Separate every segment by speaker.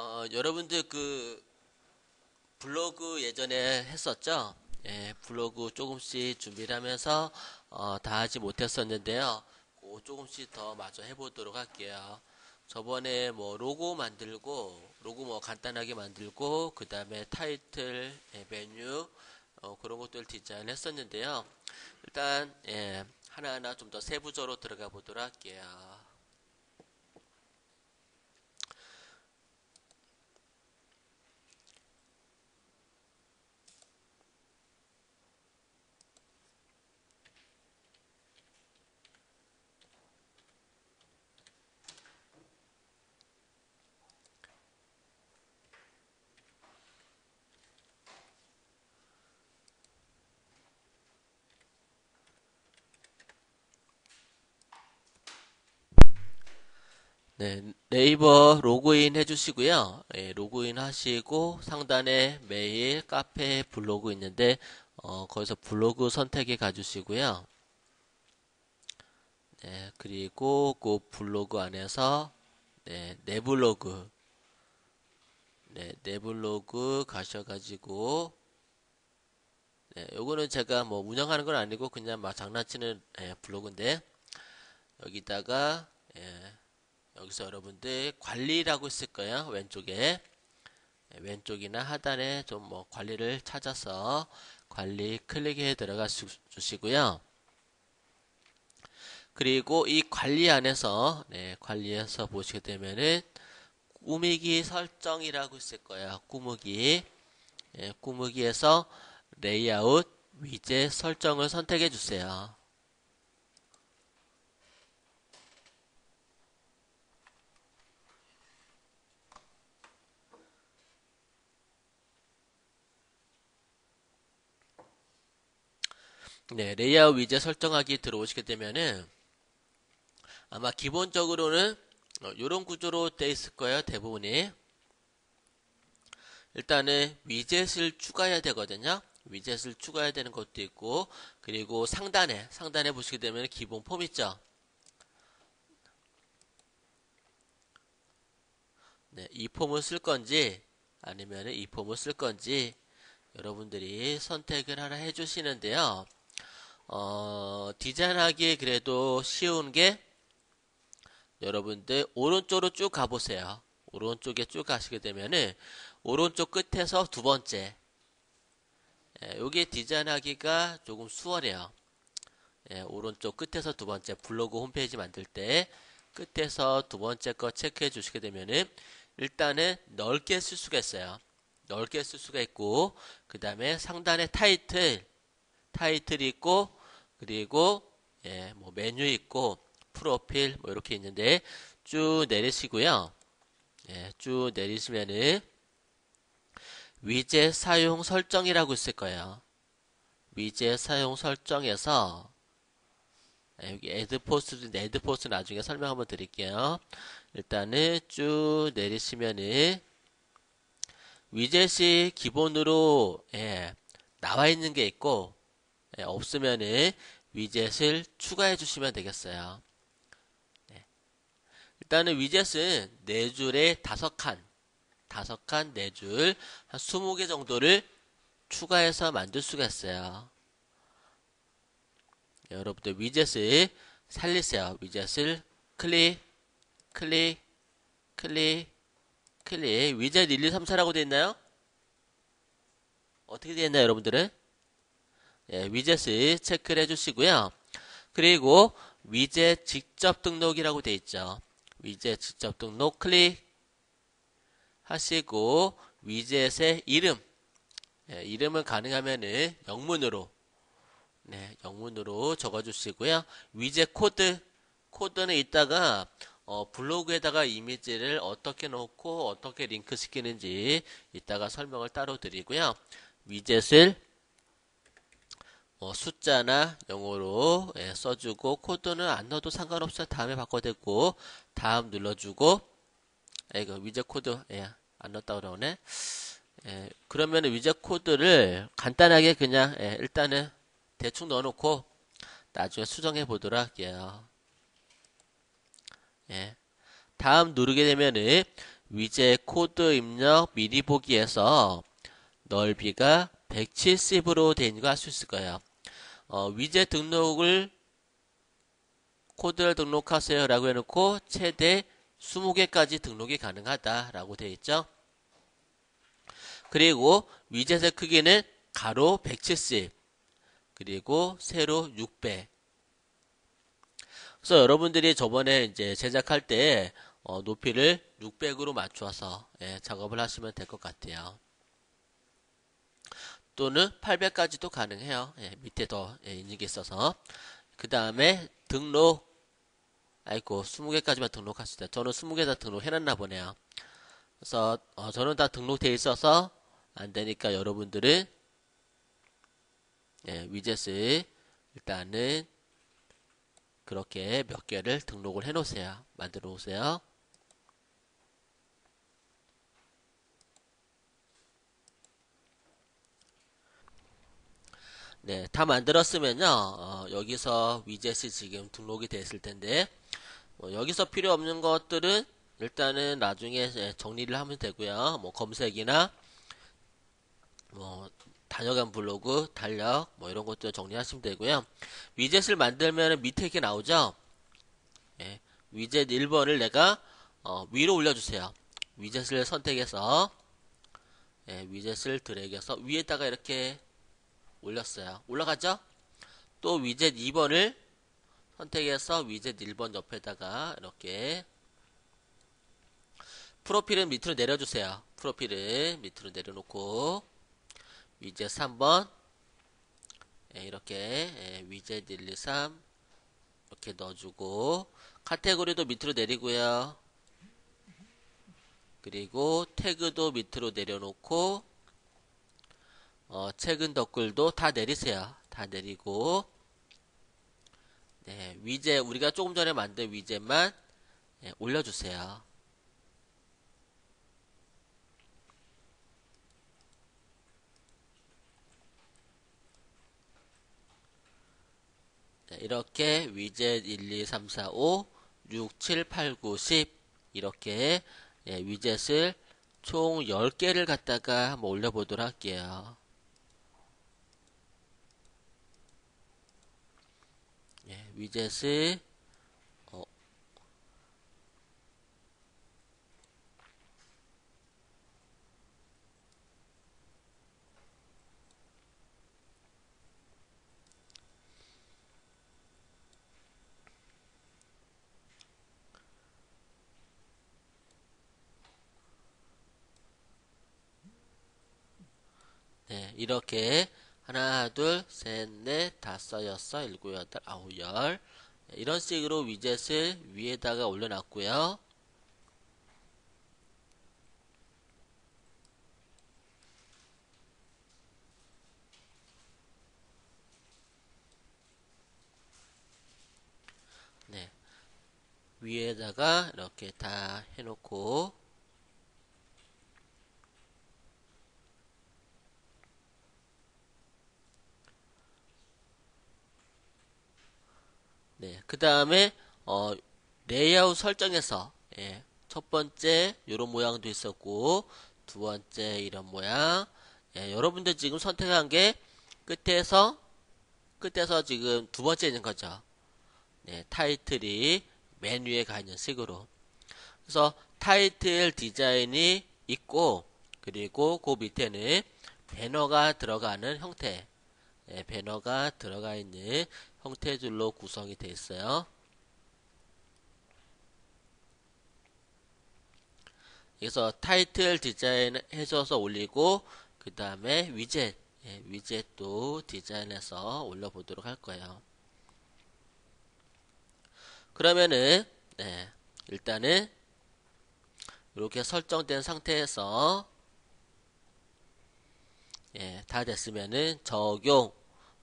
Speaker 1: 어, 여러분들 그 블로그 예전에 했었죠? 예, 블로그 조금씩 준비를 하면서 어, 다 하지 못했었는데요. 그 조금씩 더 마저 해보도록 할게요. 저번에 뭐 로고 만들고 로고 뭐 간단하게 만들고 그 다음에 타이틀, 예, 메뉴 어, 그런 것들 디자인 했었는데요. 일단 예, 하나하나 좀 더 세부적으로 들어가 보도록 할게요. 네, 네이버 로그인 해주시고요. 예, 로그인 하시고 상단에 메일, 카페, 블로그 있는데 어, 거기서 블로그 선택해 가주시고요. 네, 그리고 그 블로그 안에서 네, 내 블로그 네, 내 블로그 가셔가지고 네, 요거는 제가 뭐 운영하는 건 아니고 그냥 막 장난치는 예, 블로그인데 여기다가 예, 여기서 여러분들 관리라고 있을 거예요. 왼쪽에 네, 왼쪽이나 하단에 좀 뭐 관리를 찾아서 관리 클릭해 들어가 주시고요. 그리고 이 관리 안에서 네, 관리에서 보시게 되면은 꾸미기 설정이라고 있을 거예요. 꾸미기 예, 꾸미기에서 레이아웃 위젯 설정을 선택해 주세요. 네, 레이아웃 위젯 설정하기 들어오시게 되면은 아마 기본적으로는 이런 어, 구조로 되어 있을 거예요. 대부분이. 일단은 위젯을 추가해야 되거든요. 위젯을 추가해야 되는 것도 있고 그리고 상단에 상단에 보시게 되면 기본 폼 있죠. 네, 이 폼을 쓸 건지 아니면 이 폼을 쓸 건지 여러분들이 선택을 하나 해주시는데요. 어, 디자인하기 그래도 쉬운 게 여러분들 오른쪽으로 쭉 가보세요. 오른쪽에 쭉 가시게 되면은 오른쪽 끝에서 두 번째 예, 요게 디자인하기가 조금 수월해요. 예, 오른쪽 끝에서 두 번째 블로그 홈페이지 만들 때 끝에서 두 번째 거 체크해 주시게 되면은 일단은 넓게 쓸 수가 있어요. 넓게 쓸 수가 있고 그 다음에 상단에 타이틀 타이틀이 있고 그리고 예, 뭐 메뉴 있고 프로필 뭐 이렇게 있는데 쭉 내리시고요. 예, 쭉 내리시면은 위젯 사용 설정이라고 있을 거예요. 위젯 사용 설정에서 예, 여기 애드 포스트, 애드 포스트 나중에 설명 한번 드릴게요. 일단은 쭉 내리시면은 위젯이 기본으로 예, 나와 있는 게 있고 예, 없으면은 위젯을 추가해 주시면 되겠어요. 네. 일단은 위젯은 4줄에 5칸, 5칸, 4줄, 한 20개 정도를 추가해서 만들 수가 있어요. 네, 여러분들 위젯을 살리세요. 위젯을 클릭, 클릭, 클릭, 클릭. 위젯 1, 2, 3, 4라고 되어 있나요? 어떻게 되어 있나요, 여러분들은? 예, 위젯을 체크를 해주시고요. 그리고 위젯 직접 등록이라고 되어 있죠. 위젯 직접 등록 클릭 하시고 위젯의 이름 예, 이름은 가능하면은 영문으로 네, 영문으로 적어주시고요. 위젯 코드 코드는 이따가 어, 블로그에다가 이미지를 어떻게 넣고 어떻게 링크 시키는지 이따가 설명을 따로 드리고요. 위젯을 뭐 숫자나 영어로 예, 써주고 코드는 안 넣어도 상관없어요. 다음에 바꿔도 되고 다음 눌러주고 예, 이거 위젯 코드 예, 안 넣었다 그러네. 예, 그러면 위젯 코드를 간단하게 그냥 예, 일단은 대충 넣어놓고 나중에 수정해 보도록 할게요. 예. 다음 누르게 되면은 위젯 코드 입력 미리 보기에서 넓이가 170으로 된거알 수 있을 거예요. 어, 위젯 등록을 코드를 등록하세요 라고 해놓고 최대 20개까지 등록이 가능하다라고 되어 있죠. 그리고 위젯의 크기는 가로 170 그리고 세로 600 그래서 여러분들이 저번에 이제 제작할 때 어, 높이를 600으로 맞춰서 예, 작업을 하시면 될 것 같아요. 또는 800까지도 가능해요. 예, 밑에 더 예, 있는 게 있어서 그 다음에 등록 아이고 20개까지만 등록할 수 있다. 저는 20개 다 등록해놨나 보네요. 그래서 어, 저는 다 등록되어 있어서 안 되니까 여러분들은 예, 위젯을 일단은 그렇게 몇 개를 등록을 해 놓으세요. 만들어 놓으세요. 네, 다 만들었으면요, 어, 여기서 위젯이 지금 등록이 됐을 텐데, 뭐 여기서 필요 없는 것들은 일단은 나중에 정리를 하면 되고요. 뭐 검색이나 뭐 다녀간 블로그, 달력 뭐 이런 것들 정리하시면 되고요. 위젯을 만들면 밑에 이렇게 나오죠. 예, 위젯 1번을 내가 어, 위로 올려주세요. 위젯을 선택해서 예, 위젯을 드래그해서 위에다가 이렇게 올렸어요. 올라가죠? 또 위젯 2번을 선택해서 위젯 1번 옆에다가 이렇게 프로필은 밑으로 내려주세요. 프로필은 밑으로 내려놓고 위젯 3번 예, 이렇게 예, 위젯 1, 2, 3 이렇게 넣어주고 카테고리도 밑으로 내리고요. 그리고 태그도 밑으로 내려놓고 어, 최근 댓글도 다 내리세요. 다 내리고 네, 위젯 우리가 조금 전에 만든 위젯만 네, 올려주세요. 네, 이렇게 위젯 1, 2, 3, 4, 5, 6, 7, 8, 9, 10 이렇게 예, 위젯을 총 10개를 갖다가 한번 올려보도록 할게요. 예, 위젯을 어, 네, 이렇게 하나, 둘, 셋, 넷, 다섯, 여섯, 일곱, 여덟, 아홉, 열 네, 이런 식으로 위젯을 위에다가 올려놨고요. 네, 위에다가 이렇게 다 해놓고 네, 그 다음에 어, 레이아웃 설정에서 예, 첫 번째 이런 모양도 있었고 두 번째 이런 모양 예, 여러분들 지금 선택한 게 끝에서 끝에서 지금 두 번째 있는 거죠. 네, 타이틀이 맨 위에 가 있는 식으로 그래서 타이틀 디자인이 있고 그리고 그 밑에는 배너가 들어가는 형태 예, 배너가 들어가 있는 형태들로 구성이 되어 있어요. 그래서 타이틀 디자인 해줘서 올리고 그 다음에 위젯 예, 위젯도 디자인해서 올려보도록 할 거예요. 그러면은 네, 일단은 이렇게 설정된 상태에서 예, 다 됐으면은 적용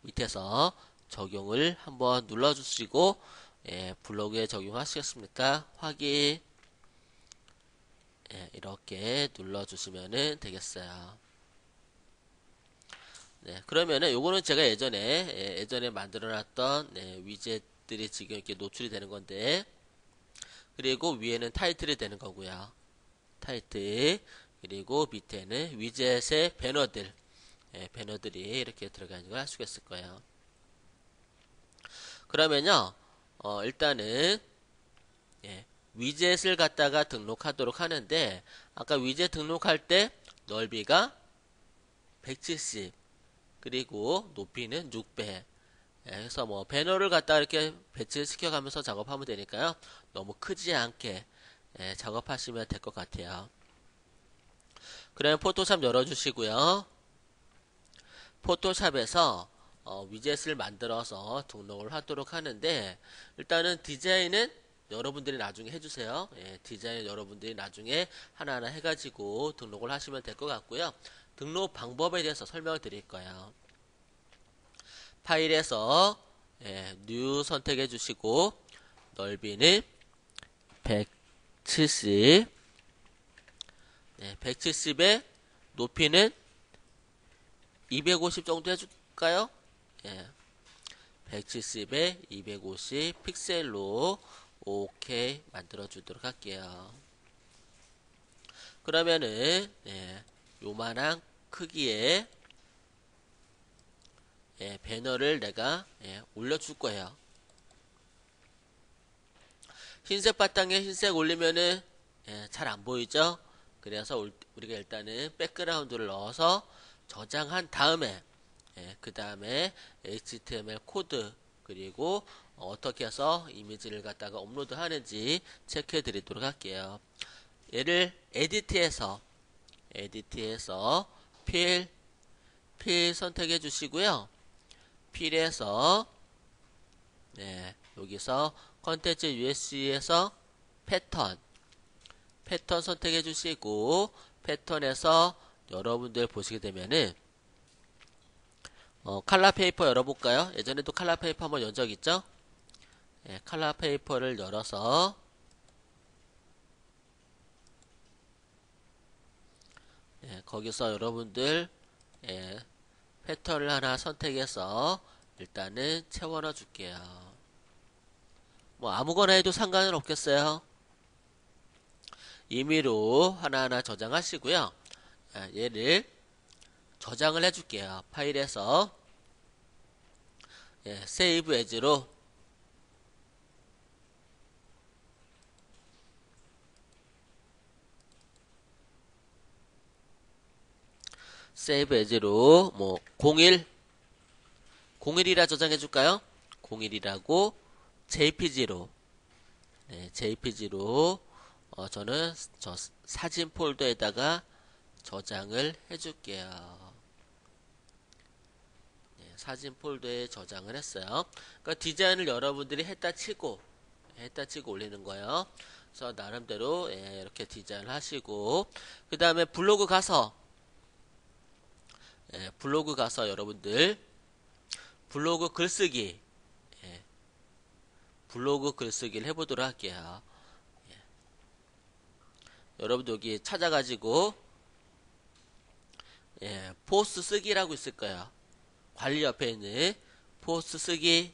Speaker 1: 밑에서 적용을 한번 눌러주시고 예, 블로그에 적용하시겠습니까? 확인 예, 이렇게 눌러주시면 되겠어요. 네, 그러면은 요거는 제가 예전에 예, 전에 만들어놨던 네, 위젯들이 지금 이렇게 노출이 되는 건데 그리고 위에는 타이틀이 되는 거고요. 타이틀 그리고 밑에는 위젯의 배너들 예, 배너들이 이렇게 들어가는 걸할 수가 있을 거예요. 그러면요, 어, 일단은 예, 위젯을 갖다가 등록하도록 하는데 아까 위젯 등록할 때 넓이가 170 그리고 높이는 6배 예, 그래서 뭐 배너를 갖다 이렇게 배치시켜 가면서 작업하면 되니까요. 너무 크지 않게 예, 작업하시면 될 것 같아요. 그러면 포토샵 열어주시고요. 포토샵에서 어, 위젯을 만들어서 등록을 하도록 하는데 일단은 디자인은 여러분들이 나중에 해주세요. 예, 디자인 여러분들이 나중에 하나하나 해가지고 등록을 하시면 될 것 같고요. 등록 방법에 대해서 설명을 드릴 거예요. 파일에서 예, 뉴 선택해 주시고 넓이는 170 네, 170에 높이는 250 정도 해줄까요? 예. 170에 250 픽셀로 오케이 만들어 주도록 할게요. 그러면은 예, 요만한 크기의 예, 배너를 내가 예, 올려줄 거예요. 흰색 바탕에 흰색 올리면은 예, 잘 안 보이죠? 그래서 우리가 일단은 백그라운드를 넣어서 저장한 다음에 예, 그 다음에 HTML 코드 그리고 어떻게 해서 이미지를 갖다가 업로드 하는지 체크해 드리도록 할게요. 얘를 에디트해서 에디트해서 필, 필 선택해 주시고요. 필에서 네, 여기서 컨텐츠 USC에서 패턴 패턴 선택해 주시고 패턴에서 여러분들 보시게 되면은 어, 칼라 페이퍼 열어볼까요? 예전에도 칼라 페이퍼 한번 연 적 있죠? 예, 칼라 페이퍼를 열어서 예, 거기서 여러분들 예, 패턴을 하나 선택해서 일단은 채워넣어 줄게요. 뭐 아무거나 해도 상관은 없겠어요. 임의로 하나하나 저장하시고요. 아, 얘를 저장을 해줄게요. 파일에서 예, 세이브 에즈로 세이브 에즈로 뭐 01, 01이라 저장해 줄까요? 01이라고 JPG로 네, JPG로 어, 저는 저 사진 폴더에다가 저장을 해줄게요. 사진 폴더에 저장을 했어요. 그러니까 디자인을 여러분들이 했다 치고 했다 치고 올리는 거예요. 그래서 나름대로 예, 이렇게 디자인을 하시고 그 다음에 블로그 가서 예, 블로그 가서 여러분들 블로그 글쓰기 예, 블로그 글쓰기를 해보도록 할게요. 예. 여러분들 여기 찾아가지고 예, 포스 쓰기라고 있을 거예요. 관리 옆에 있는 포스 쓰기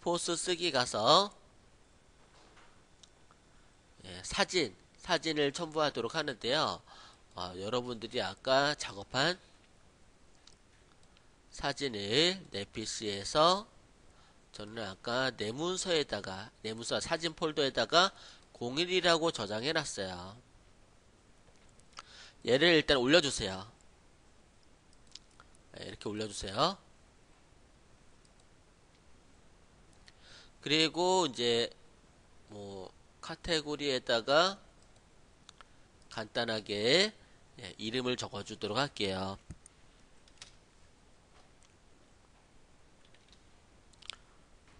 Speaker 1: 포스 쓰기 가서 예, 사진 사진을 첨부하도록 하는데요. 어, 여러분들이 아까 작업한 사진을 내 PC에서 저는 아까 내 문서에다가 내 문서 사진 폴더에다가 01이라고 저장해 놨어요. 얘를 일단 올려주세요. 네, 이렇게 올려주세요. 그리고 이제 뭐 카테고리에다가 간단하게 예, 이름을 적어주도록 할게요.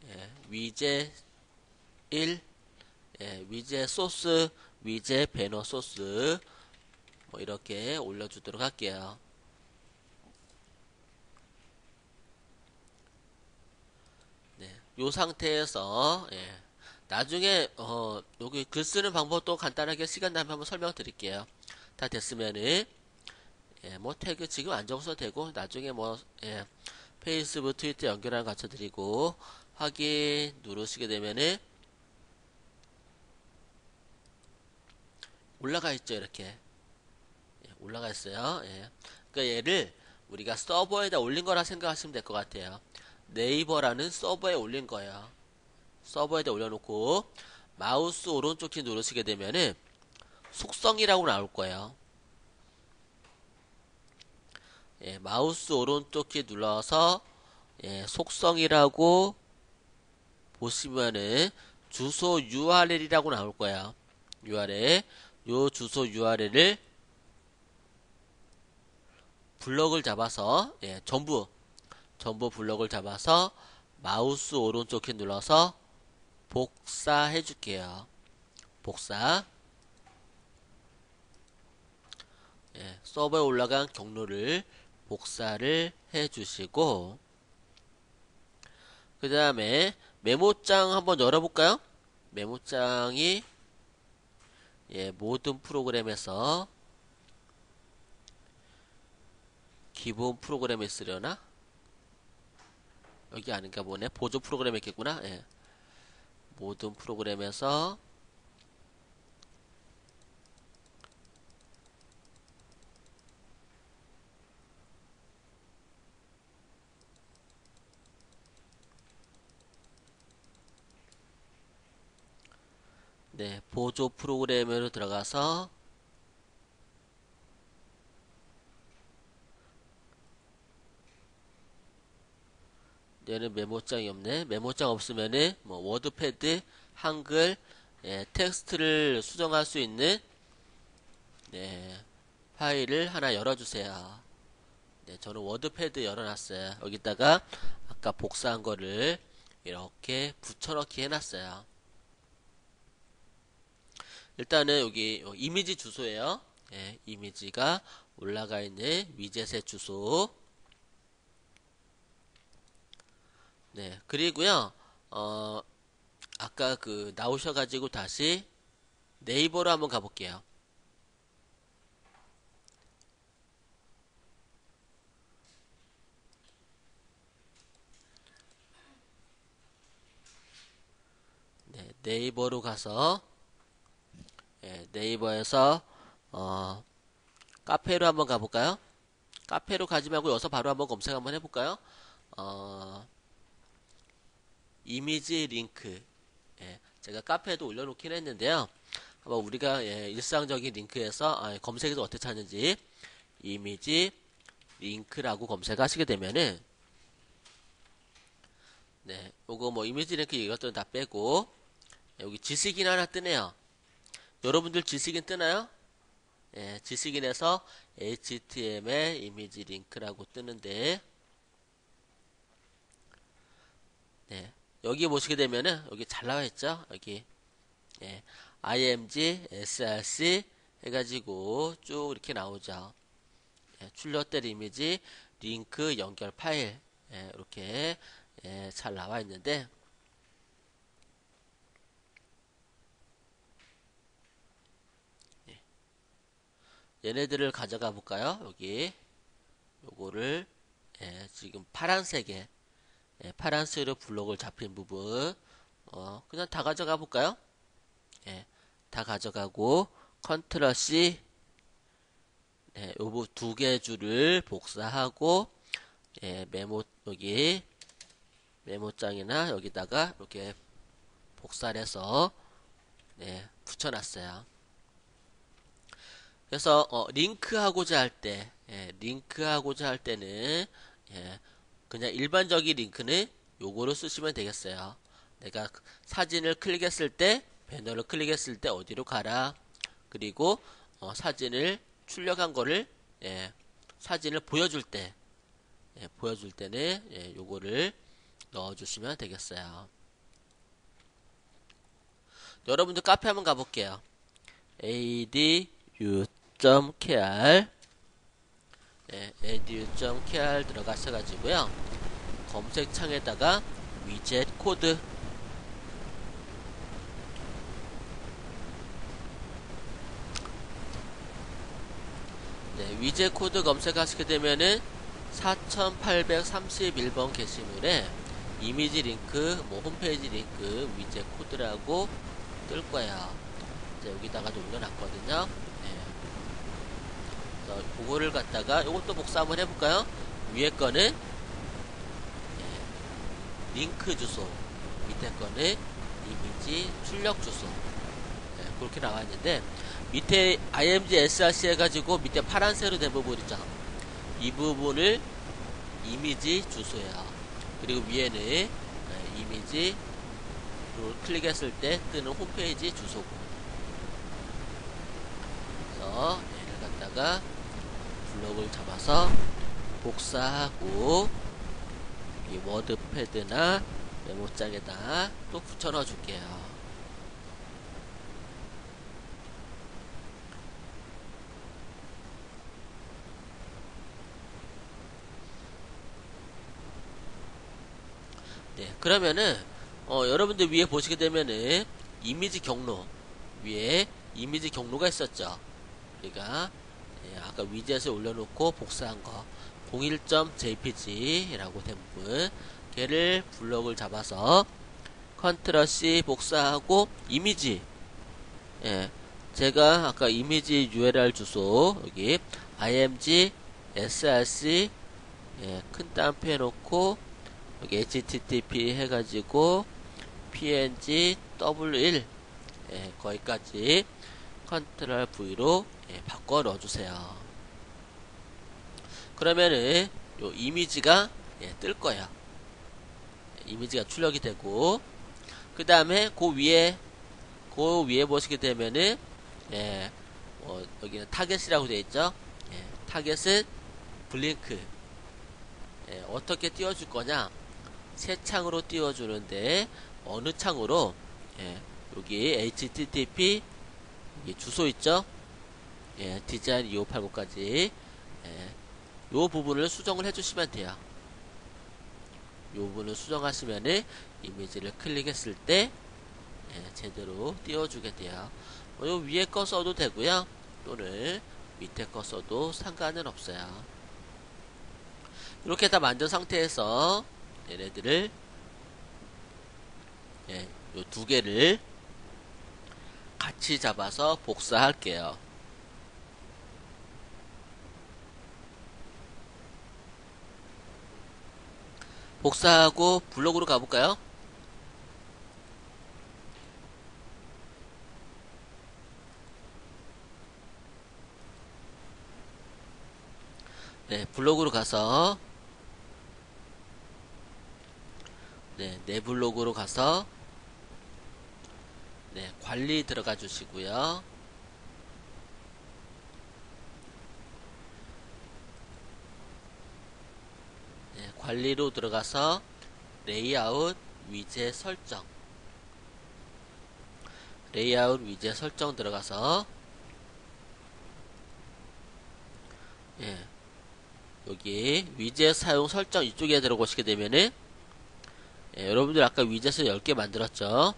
Speaker 1: 예, 위제 1 예, 위제 소스 위제 배너 소스 뭐 이렇게 올려주도록 할게요. 요 상태에서 예, 나중에 어, 여기 글 쓰는 방법도 간단하게 시간 나면 한번 설명드릴게요. 다 됐으면은 예, 뭐 태그 지금 안 적어도 되고 나중에 뭐 예, 페이스북, 트위터 연결하는 갖춰 드리고 확인 누르시게 되면은 올라가 있죠 이렇게 예, 올라가 있어요 예. 그러니까 얘를 우리가 서버에다 올린 거라 생각하시면 될 것 같아요 네이버라는 서버에 올린 거예요 서버에다 올려놓고 마우스 오른쪽 키 누르시게 되면은 속성이라고 나올 거예요 예, 마우스 오른쪽 키 눌러서 예, 속성이라고 보시면은 주소 URL이라고 나올 거야. URL. 요 주소 URL을 블럭을 잡아서 예, 전부 전부 블럭을 잡아서 마우스 오른쪽 키 눌러서 복사해 줄게요. 복사. 예, 서버에 올라간 경로를 복사를 해 주시고 그 다음에 메모장 한번 열어볼까요? 메모장이 예, 모든 프로그램에서 기본 프로그램에 쓰려나? 여기 아닌가 보네. 보조 프로그램에 있겠구나. 예. 모든 프로그램에서 네, 보조 프로그램으로 들어가서 얘는 메모장이 없네. 메모장 없으면은 뭐 워드패드, 한글, 예, 텍스트를 수정할 수 있는 네, 파일을 하나 열어주세요. 네, 저는 워드패드 열어놨어요. 여기다가 아까 복사한 거를 이렇게 붙여넣기 해놨어요. 일단은 여기 이미지 주소예요. 예, 이미지가 올라가 있는 위젯의 주소. 네, 그리고요, 어, 아까 그 나오셔가지고 다시 네이버로 한번 가볼게요. 네, 네이버로 가서 예, 네이버에서 어, 카페로 한번 가볼까요? 카페로 가지 말고 여기서 바로 한번 검색 한번 해볼까요? 어, 이미지 링크 예, 제가 카페에도 올려놓긴 했는데요. 한번 우리가 예, 일상적인 링크에서 아, 검색에서 어떻게 찾는지 이미지 링크라고 검색하시게 되면은 네, 요거 뭐 이미지 링크 이것들은 다 빼고 여기 지식인 하나 뜨네요. 여러분들 지식인 뜨나요? 예, 지식인에서 HTML 이미지 링크라고 뜨는데 네, 여기 보시게 되면은 여기 잘 나와 있죠? 여기 예, img, src 해가지고 쭉 이렇게 나오죠. 예, 출력될 이미지, 링크, 연결 파일 예, 이렇게 예, 잘 나와 있는데 예. 얘네들을 가져가 볼까요? 여기 요거를 예, 지금 파란색에 예, 파란색으로 블록을 잡힌 부분 어, 그냥 다 가져가 볼까요? 예, 다 가져가고 컨트롤 C 예, 요거 두개 줄을 복사하고 예, 메모 여기 메모장이나 여기다가 이렇게 복사를 해서 네, 붙여놨어요. 그래서 어, 링크하고자 할 때, 예, 링크하고자 할 때는 예, 그냥 일반적인 링크는 요거로 쓰시면 되겠어요. 내가 사진을 클릭했을 때, 배너를 클릭했을 때 어디로 가라. 그리고 어, 사진을 출력한 거를 예, 사진을 보여줄 때, 예, 보여줄 때는 예, 요거를 넣어주시면 되겠어요. 여러분들 카페 한번 가볼게요. adu.kr 네, edu.kr 들어가셔 가지고요. 검색창에다가 위젯 코드 네, 위젯 코드 검색하시게 되면은 4831번 게시물에 이미지 링크, 뭐 홈페이지 링크, 위젯 코드라고 뜰 거예요. 자, 여기다가도 올려놨거든요. 예. 그래서 그거를 갖다가 이것도 복사 한번 해볼까요? 위에 거는 예, 링크 주소, 밑에 거는 이미지 출력 주소. 예, 그렇게 나와 있는데 밑에 img src 해가지고 밑에 파란색으로 된 부분 있죠. 이 부분을 이미지 주소예요. 그리고 위에는 예, 이미지 클릭했을 때 뜨는 홈페이지 주소고 그래서 얘를 갖다가 블록을 잡아서 복사하고 이 워드패드나 메모장에다 또 붙여 넣어 줄게요 네 그러면은 어, 여러분들 위에 보시게 되면은 이미지 경로 위에 이미지 경로가 있었죠. 우리가 예, 아까 위젯에 올려놓고 복사한 거. 01.jpg라고 된 부분. 걔를 블럭을 잡아서 컨트롤 C 복사하고 이미지. 예, 제가 아까 이미지 URL 주소 여기 img src 예, 큰 따옴표 해놓고 여기 http 해가지고 png w1 예, 거기까지 컨트롤 V로 예, 바꿔 넣어주세요. 그러면은 요 이미지가 예, 뜰 거예요. 이미지가 출력이 되고 그 다음에 그 위에 그 위에 보시게 되면은 예, 어, 여기는 타겟이라고 되어 있죠. 예, 타겟은 블링크 예, 어떻게 띄워줄 거냐 새 창으로 띄워주는데 어느 창으로 예, 여기 http 주소 있죠 예, 디자인 2589까지. 예, 요 부분을 수정을 해주시면 돼요. 요 부분을 수정하시면은 이미지를 클릭했을 때 예, 제대로 띄워주게 돼요. 어, 요 위에 거 써도 되고요. 또는 밑에 거 써도 상관은 없어요. 이렇게 다 만든 상태에서 얘네들을 예, 요 두 개를 같이 잡아서 복사할게요. 복사하고 블록으로 가볼까요? 네, 블록으로 가서 네, 내 블록으로 가서 네, 관리 들어가 주시고요. 네, 관리로 들어가서 레이아웃 위젯 설정. 레이아웃 위젯 설정 들어가서 예, 여기 위젯 사용 설정 이쪽에 들어오시게 되면은 예, 여러분들 아까 위젯을 10개 만들었죠?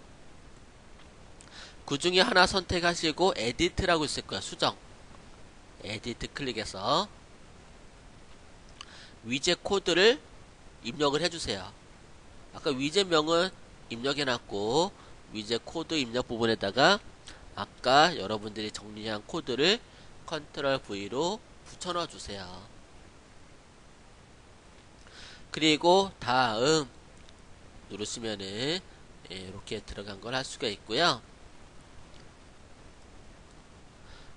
Speaker 1: 그 중에 하나 선택하시고 에디트라고 있을 거야 수정. 에디트 클릭해서 위젯 코드를 입력을 해주세요 아까 위젯 명은 입력해놨고 위젯 코드 입력 부분에다가 아까 여러분들이 정리한 코드를 컨트롤 V로 붙여 넣어 주세요 그리고 다음 누르시면은 예, 이렇게 들어간 걸 할 수가 있고요.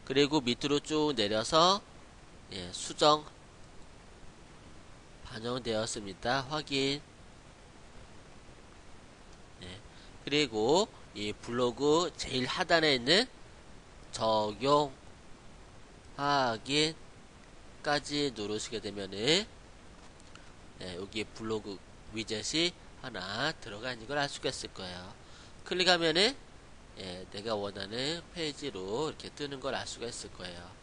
Speaker 1: 그리고 밑으로 쭉 내려서 예, 수정 반영되었습니다. 확인 예, 그리고 이 블로그 제일 하단에 있는 적용 확인까지 누르시게 되면은 예, 여기 블로그 위젯이 하나 들어가 있는 걸 알 수가 있을 거예요. 클릭하면은 예, 내가 원하는 페이지로 이렇게 뜨는 걸 알 수가 있을 거예요.